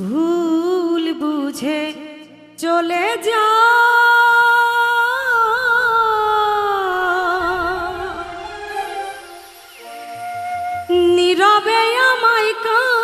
ভুল বুঝে চলে যা। কায়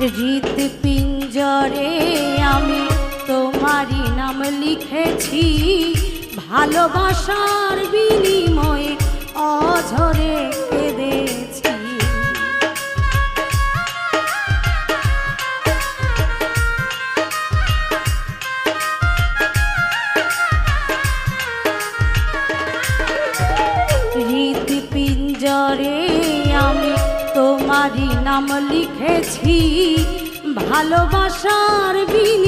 হৃদ পিঞ্জরে আমি তোমারই নাম লিখেছি। ভালোবাসার বিনিময়ে অঝরে ভালোবাসার বিনি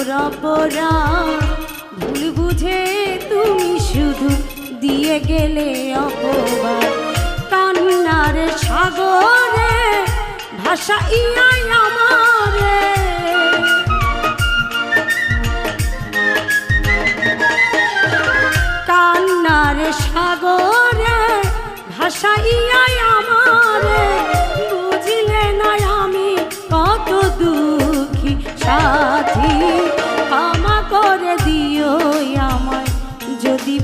মোর ভুল বুঝে তুমি শুধু দিয়ে গেলে অপবাদ। কান্নার সাগরে ভাষা ইয়াই আমারে।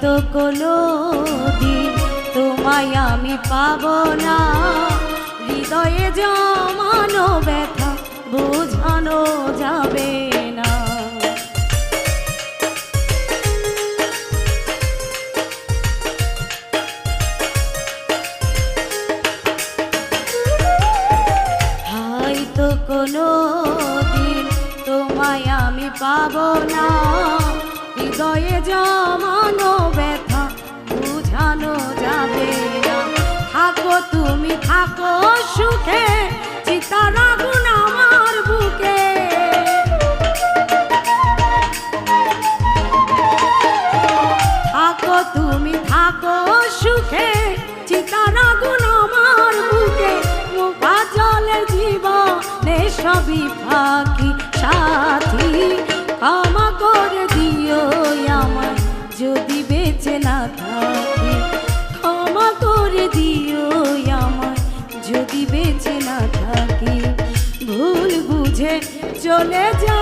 হয়তো কোনো দিন তোমায় আমি পাব না। হৃদয়ে জমানো ব্যথা বোঝানো যাবে না। হয়তো কোনো দিন তোমায় আমি পাবো না। হৃদয়ে জমানো ব্যথা, বুঝানো যাবে না। থাকো তুমি, থাকো সুখে, চিতার আগুন আমার বুকে। থাকো তুমি, থাকো সুখে, চিতার আগুন আমার বুকে। মুখা জলের জীবনে সবই ফাঁকি, সাথী। ক্ষমা করে যদি বেঁচে না থাকি। ভুল বুঝে চলে যা